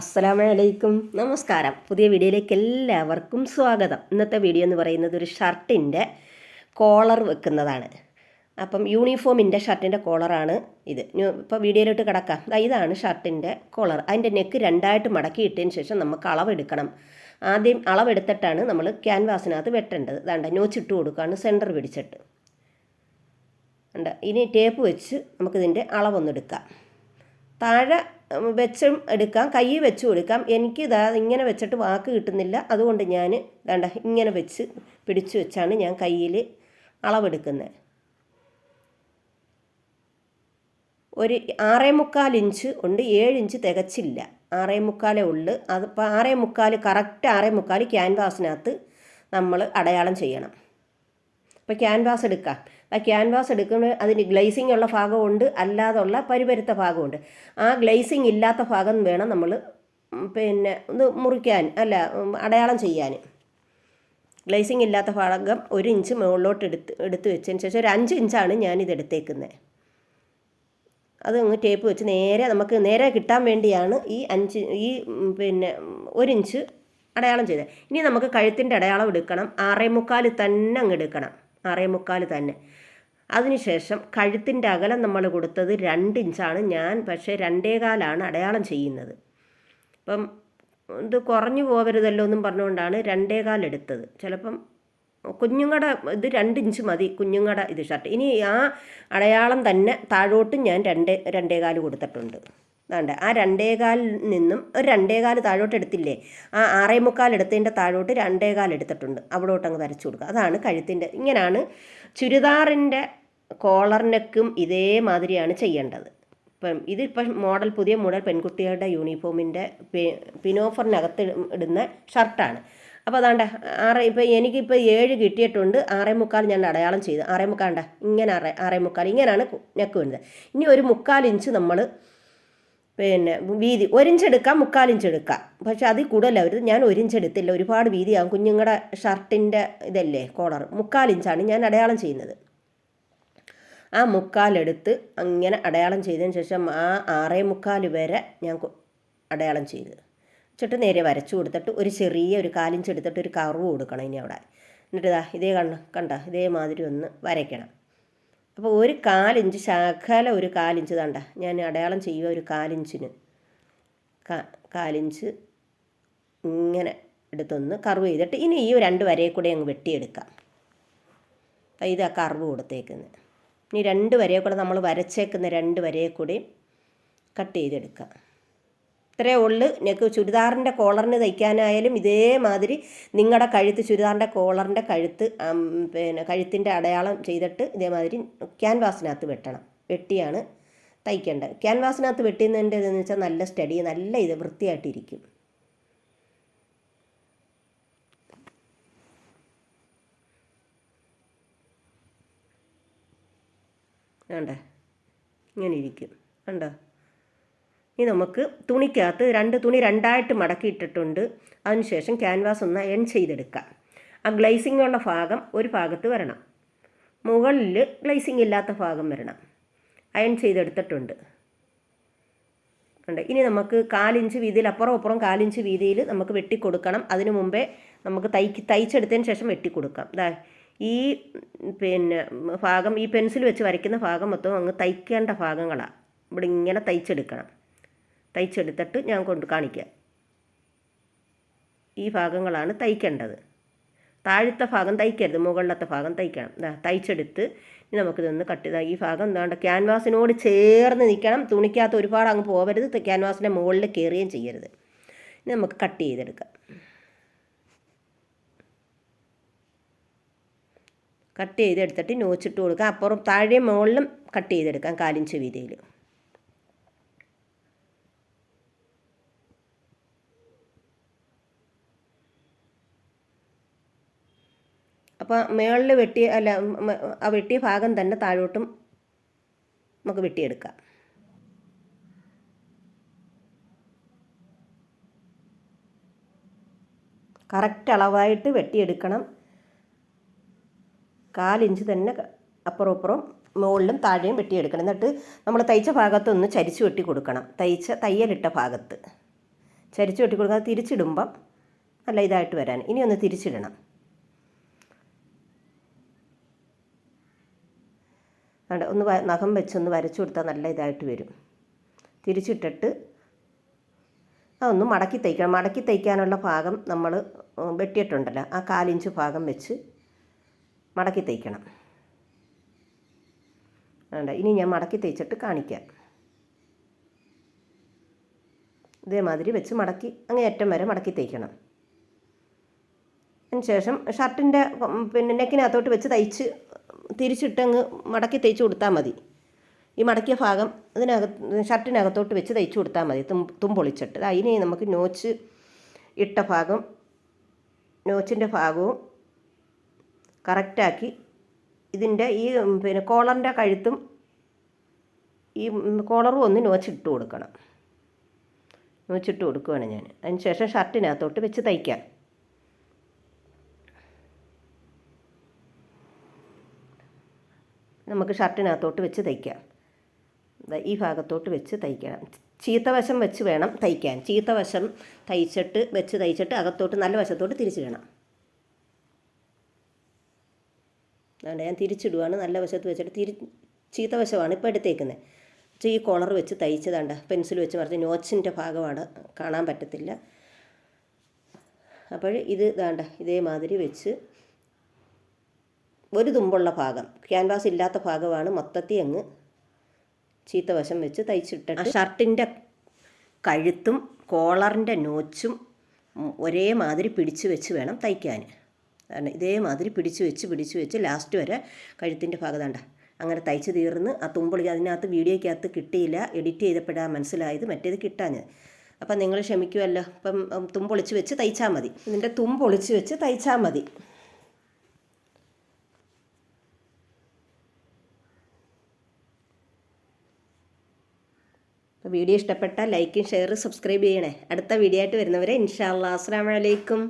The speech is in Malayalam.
അസ്സലാമലൈക്കും. നമസ്കാരം. പുതിയ വീഡിയോയിലേക്ക് എല്ലാവർക്കും സ്വാഗതം. ഇന്നത്തെ വീഡിയോ എന്ന് പറയുന്നത് ഒരു ഷർട്ടിന്റെ കോളർ വെക്കുന്നതാണ്. അപ്പം യൂണിഫോമിന്റെ ഷർട്ടിന്റെ കോളറാണ് ഇത്. ഇപ്പോൾ വീഡിയോയിലോട്ട് കിടക്കാം. ഇതാണ് ഷർട്ടിന്റെ കോളർ. അതിന്റെ നെക്ക് രണ്ടായിട്ട് മടക്കിയിട്ടതിന് ശേഷം നമുക്ക് അളവെടുക്കണം. ആദ്യം അളവെടുത്തിട്ടാണ് നമ്മൾ ക്യാൻവാസിനകത്ത് വെട്ടേണ്ടത്. ഇതാണ്ട് നോച്ചിട്ട് കൊടുക്കുകയാണ് സെന്റർ പിടിച്ചിട്ട്. ഉണ്ട് ഇനി ടേപ്പ് വെച്ച് നമുക്കിതിന്റെ അളവൊന്നെടുക്കാം. താഴെ വെച്ചും എടുക്കാം. കൈ വെച്ചും എടുക്കാം എനിക്ക് ഇതാ ഇങ്ങനെ വെച്ചിട്ട് വാക്ക് കിട്ടുന്നില്ല. അതുകൊണ്ട് ഞാൻ വേണ്ട ഇങ്ങനെ വെച്ച് പിടിച്ചു വെച്ചാണ് ഞാൻ കയ്യിൽ അളവെടുക്കുന്നത് ഒരു ആറേ മുക്കാൽ ഇഞ്ച് ഉണ്ട് ഏഴ് ഇഞ്ച് തികച്ചില്ല. ആറേ മുക്കാലേ ഉള്ളു. അതിപ്പോൾ ആറേ മുക്കാൽ കറക്റ്റ് ആറേ മുക്കാൽ ക്യാൻവാസിനകത്ത് നമ്മൾ അടയാളം ചെയ്യണം. അപ്പോൾ ക്യാൻവാസ് എടുക്കാം. ആ ക്യാൻവാസ് എടുക്കുന്ന അതിന് ഗ്ലേസിംഗ് ഉള്ള ഭാഗമുണ്ട് അല്ലാതുള്ള പരിപരുത്ത ഭാഗമുണ്ട്. ആ ഗ്ലേസിംഗ് ഇല്ലാത്ത ഭാഗം വേണം നമ്മൾ പിന്നെ ഒന്ന് മുറിക്കാൻ അല്ല അടയാളം ചെയ്യാൻ ഗ്ലേസിംഗ് ഇല്ലാത്ത ഭാഗം ഒരു ഇഞ്ച് മുകളിലോട്ട് എടുത്ത് എടുത്ത് വെച്ചതിന് ശേഷം ഒരു അഞ്ച് ഇഞ്ചാണ് ഞാനിത് എടുത്തേക്കുന്നത് അത് അങ്ങ് ടേപ്പ് വെച്ച് നേരെ നമുക്ക് നേരെ കിട്ടാൻ വേണ്ടിയാണ് ഈ അഞ്ച് ഈ പിന്നെ ഒരിഞ്ച് ഒരു ഇഞ്ച് അടയാളം ചെയ്തത്. ഇനി നമുക്ക് കഴുത്തിന്റെ അടയാളം എടുക്കണം. ആറേ മുക്കാൽ തന്നെ അങ്ങ് എടുക്കണം. ആറേ മുക്കാൽ തന്നെ. അതിനുശേഷം കഴുത്തിന്റെ അകലം നമ്മൾ കൊടുത്തത് രണ്ട് ഇഞ്ചാണ്. ഞാൻ പക്ഷേ രണ്ടേകാലാണ് അടയാളം ചെയ്യുന്നത്. അപ്പം ഇത് കുറഞ്ഞു പോകരുതല്ലോ എന്നും പറഞ്ഞുകൊണ്ടാണ് രണ്ടേകാൽ എടുത്തത്. ചിലപ്പം കുഞ്ഞുങ്ങളുടെ ഇത് രണ്ട് ഇഞ്ച് മതി കുഞ്ഞുങ്ങളുടെ ഇത് ഷർട്ട്. ഇനി ആ അടയാളം തന്നെ താഴോട്ടും ഞാൻ രണ്ടേ രണ്ടേകാൽ കൊടുത്തിട്ടുണ്ട്. വേണ്ട? ആ രണ്ടേകാലിൽ നിന്നും ഒരു രണ്ടേകാൽ താഴോട്ട് എടുത്തില്ലേ? ആ ആറേ മുക്കാൽ എടുത്തതിന്റെ താഴോട്ട് രണ്ടേകാൽ എടുത്തിട്ടുണ്ട്. അവിടോട്ട് അങ്ങ് വരച്ചു കൊടുക്കുക. അതാണ് കഴുത്തിന്റെ ഇങ്ങനെയാണ് ചുരിദാറിന്റെ കോളർ നെക്കും ഇതേമാതിരിയാണ് ചെയ്യേണ്ടത്. ഇപ്പം ഇതിപ്പം മോഡൽ പുതിയ മോഡൽ പെൺകുട്ടികളുടെ യൂണിഫോമിന്റെ പിനോഫറിനകത്ത് ഇടുന്ന ഷർട്ടാണ്. അപ്പോൾ അതാണ്ട ആറ് ഇപ്പം എനിക്കിപ്പോൾ ഏഴ് കിട്ടിയിട്ടുണ്ട്. ആറേ മുക്കാൽ ഞാൻ അടയാളം ചെയ്തു. ആറേ മുക്കാണ്ട ഇങ്ങനെ ആറേ ആറേ മുക്കാൽ. ഇങ്ങനെയാണ് നെക്ക് വരുന്നത്. ഇനി ഒരു മുക്കാൽ ഇഞ്ച് നമ്മൾ പിന്നെ വീതി ഒരിഞ്ചെടുക്കാം എടുക്കാം പക്ഷെ അതിൽ അവർ ഞാൻ ഒരിഞ്ചെടുത്തില്ല. ഒരുപാട് വീതിയാകും കുഞ്ഞുങ്ങളുടെ ഷർട്ടിന്റെ ഇതല്ലേ കോളർ മുക്കാലിഞ്ചാണ് ഞാൻ അടയാളം ചെയ്യുന്നത്. ആ മുക്കാലെടുത്ത് അങ്ങനെ അടയാളം ചെയ്തതിന് ശേഷം ആ ആറേ മുക്കാൽ വരെ ഞാൻ അടയാളം ചെയ്ത്. വെച്ചിട്ട് നേരെ വരച്ചു കൊടുത്തിട്ട് ഒരു ചെറിയ ഒരു കാലിഞ്ചെടുത്തിട്ട് ഒരു കർവ് കൊടുക്കണം ഇനി അവിടെ. എന്നിട്ട് ഇതാ ഇതേ കണ്ട കണ്ട? ഇതേമാതിരി ഒന്ന് വരയ്ക്കണം. അപ്പോൾ ഒരു കാലിഞ്ച് ശാഖല ഒരു കാലിഞ്ച് തണ്ട ഞാൻ അടയാളം ചെയ്യുക ഒരു കാലിഞ്ചിന്. കാ കാലിഞ്ച് ഇങ്ങനെ എടുത്തൊന്ന് കർവ് ചെയ്തിട്ട് ഇനി ഈ രണ്ട് വരയെ കൂടെ അങ്ങ് വെട്ടിയെടുക്കാം. ഇതാ കർവ് കൊടുത്തേക്കുന്നത് ഇനി രണ്ട് വരയെ കൂടെ നമ്മൾ വരച്ചേക്കുന്ന രണ്ട് വരയെ കൂടി കട്ട് ചെയ്തെടുക്കാം. ഇത്രയേ ഉള്ളു. നെക്ക് ചുരിദാറിന്റെ കോളറിന് തയ്ക്കാനായാലും ഇതേമാതിരി നിങ്ങളുടെ കഴുത്ത് ചുരിദാറിന്റെ കോളറിന്റെ കഴുത്ത് പിന്നെ കഴുത്തിന്റെ അടയാളം ചെയ്തിട്ട് ഇതേമാതിരി ക്യാൻവാസിനകത്ത് വെട്ടണം. വെട്ടിയാണ് തയ്ക്കേണ്ടത്. ക്യാൻവാസിനകത്ത് വെട്ടുന്നതിന്റെ എന്ന് വെച്ചാൽ നല്ല സ്റ്റഡി നല്ല ഇത് വൃത്തിയായിട്ടിരിക്കും. വേണ്ടേ ഇങ്ങനെ ഇരിക്കും. കണ്ടോ? ഇനി നമുക്ക് തുണിക്കകത്ത് രണ്ട് തുണി രണ്ടായിട്ട് മടക്കിയിട്ടിട്ടുണ്ട്. അതിനുശേഷം ക്യാൻവാസ് ഒന്ന് എൺ ചെയ്തെടുക്കാം. ആ ഗ്ലേസിംഗ് ഉള്ള ഭാഗം ഒരു ഭാഗത്ത് വരണം. മുകളിൽ ഗ്ലേസിംഗ് ഇല്ലാത്ത ഭാഗം വരണം. അയൺ ചെയ്തെടുത്തിട്ടുണ്ട്. ഉണ്ട് ഇനി നമുക്ക് കാലിഞ്ച് വീതിയിൽ അപ്പുറം അപ്പുറം കാലിഞ്ച് വീതിയിൽ നമുക്ക് വെട്ടിക്കൊടുക്കണം. അതിനു മുമ്പേ നമുക്ക് തയ്ക്ക് തയ്ച്ചെടുത്തതിന് ശേഷം വെട്ടിക്കൊടുക്കാം. ദാ ഈ പിന്നെ ഭാഗം ഈ പെൻസിൽ വെച്ച് വരയ്ക്കുന്ന ഭാഗം മൊത്തം അങ്ങ് തയ്ക്കേണ്ട ഭാഗങ്ങളാണ് ഇവിടെ ഇങ്ങനെ തയ്ച്ചെടുക്കണം. തയ്ച്ചെടുത്തിട്ട് ഞാൻ കൊണ്ട് കാണിക്കാം. ഈ ഭാഗങ്ങളാണ് തയ്ക്കേണ്ടത്. താഴത്തെ ഭാഗം തയ്ക്കരുത് മുകളിലത്തെ ഭാഗം തയ്ക്കണം. തയ്ച്ചെടുത്ത് നമുക്കിതൊന്ന് കട്ട് ചെയ്താൽ ഈ ഭാഗം എന്താണ്ട് ക്യാൻവാസിനോട് ചേർന്ന് നിൽക്കണം. തുണിക്കകത്ത് ഒരുപാട് അങ്ങ് പോകരുത് ക്യാൻവാസിന്റെ മുകളിൽ കയറുകയും ചെയ്യരുത്. ഇനി നമുക്ക് കട്ട് ചെയ്തെടുക്കാം. കട്ട് ചെയ്തെടുത്തിട്ട് നോച്ചിട്ട് കൊടുക്കാം. അപ്പുറം താഴെ മുകളിലും കട്ട് ചെയ്തെടുക്കാം കാലിഞ്ച് വീതിയിൽ. അപ്പോൾ മേളിൽ വെട്ടിയ അല്ല ആ വെട്ടിയ ഭാഗം തന്നെ താഴോട്ടും നമുക്ക് വെട്ടിയെടുക്കാം. കറക്റ്റ് അളവായിട്ട് വെട്ടിയെടുക്കണം. കാലിഞ്ച് തന്നെ അപ്പുറം അപ്പുറം മുകളിലും താഴെയും വെട്ടിയെടുക്കണം. എന്നിട്ട് നമ്മൾ തയ്ച്ച ഭാഗത്തൊന്ന് ചരിച്ച് വെട്ടി കൊടുക്കണം. തയ്ച്ച തയ്യലിട്ട ഭാഗത്ത്. ചരിച്ച് വെട്ടി കൊടുക്കാതെ തിരിച്ചിടുമ്പം നല്ല ഇതായിട്ട് വരാൻ. ഇനി ഒന്ന് തിരിച്ചിടണം. ഒന്ന് നഖം വെച്ചൊന്ന് വരച്ചു കൊടുത്താൽ നല്ല ഇതായിട്ട് വരും. തിരിച്ചിട്ടിട്ട് അതൊന്ന് മടക്കി തയ്ക്കണം മടക്കി തയ്ക്കാനുള്ള ഭാഗം നമ്മൾ വെട്ടിയിട്ടുണ്ടല്ലോ. ആ കാലിഞ്ച് ഭാഗം വെച്ച് മടക്കി തയ്ക്കണം വേണ്ട ഇനി ഞാൻ മടക്കി തയ്ച്ചിട്ട് കാണിക്കാം. ഇതേമാതിരി വെച്ച് മടക്കി അങ്ങേ അറ്റം വരെ മടക്കി തയ്ക്കണം അതിന് ശേഷം ഷർട്ടിന്റെ പിന്നെ നെക്കിനകത്തോട്ട് വെച്ച് തയ്ച്ച് തിരിച്ചിട്ടങ്ങ് മടക്കി തയ്ച്ച് കൊടുത്താൽ മതി. ഈ മടക്കിയ ഭാഗം അതിനകത്ത് ഷർട്ടിനകത്തോട്ട് വെച്ച് തയ്ച്ച് കൊടുത്താൽ മതി. തും തുമ്പൊളിച്ചിട്ട് അതിനെ നമുക്ക് നോച്ച് ഇട്ട ഭാഗം നോച്ചിന്റെ ഭാഗവും കറക്റ്റാക്കി ഇതിന്റെ ഈ പിന്നെ കോളറിന്റെ കഴുത്തും ഈ കോളറും ഒന്ന് നോച്ചിട്ട് കൊടുക്കണം. നോച്ചിട്ട് കൊടുക്കുകയാണ് ഞാൻ അതിന് ശേഷം ഷർട്ടിനകത്തോട്ട് വെച്ച് തയ്ക്കാം. നമുക്ക് ഷർട്ടിനകത്തോട്ട് വെച്ച് തയ്ക്കാം. ഈ ഭാഗത്തോട്ട് വെച്ച് തയ്ക്കണം. ചീത്ത വശം വെച്ച് വേണം തയ്ക്കാൻ. ചീത്ത വശം തയ്ച്ചിട്ട് വെച്ച് തയ്ച്ചിട്ട് അകത്തോട്ട് നല്ല വശത്തോട്ട് തിരിച്ചിടണം. അതുകൊണ്ട് ഞാൻ തിരിച്ചിടുവാണ്. നല്ല വശത്ത് വെച്ചിട്ട് തിരി ചീത്ത വശമാണ് ഇപ്പോൾ എടുത്തേക്കുന്നത്. ഈ കോളർ വെച്ച് തയ്ച്ചതാണ്ട് പെൻസിൽ വെച്ച് മറിച്ച് നോച്ചിന്റെ ഭാഗമാണ് കാണാൻ പറ്റത്തില്ല. അപ്പോൾ ഇത് ഇതാണ്ട ഇതേമാതിരി വെച്ച് ഒരു തുമ്പുള്ള ഭാഗം. ക്യാൻവാസ് ഇല്ലാത്ത ഭാഗമാണ് മൊത്തത്തിൽ അങ്ങ് ചീത്ത വശം വെച്ച് തയ്ച്ചിട്ടിട്ട് ഷർട്ടിന്റെ കഴുത്തും കോളറിന്റെ നോച്ചും ഒരേമാതിരി ഒരേ മാതിരി പിടിച്ച് വെച്ച് വേണം തയ്ക്കാൻ കാരണം ഇതേമാതിരി പിടിച്ച് വെച്ച് പിടിച്ച് വെച്ച് ലാസ്റ്റ് വരെ കഴുത്തിന്റെ ഭാഗം ദാണ്ട. അങ്ങനെ തയ്ച്ച് തീർന്ന് ആ തുമ്പളി അതിനകത്ത് വീഡിയോയ്ക്കകത്ത് കിട്ടിയില്ല. എഡിറ്റ് ചെയ്തപ്പോഴാണ് മനസ്സിലായത് മറ്റേത് കിട്ടാഞ്ഞത് അപ്പം നിങ്ങൾ ക്ഷമിക്കുമല്ലോ അപ്പം തുമ്പൊളിച്ച് വെച്ച് തയ്ച്ചാൽ മതി. ഇതിന്റെ തുമ്പൊളിച്ച് വെച്ച് തയ്ച്ചാൽ മതി. വീഡിയോ ഇഷ്ടപ്പെട്ടാൽ ലൈക്കും ഷെയർ സബ്സ്ക്രൈബ് ചെയ്യണേ. അടുത്ത വീഡിയോ ആയിട്ട് വരുന്നവരെ ഇൻഷാ അസ്സാം വലൈക്കും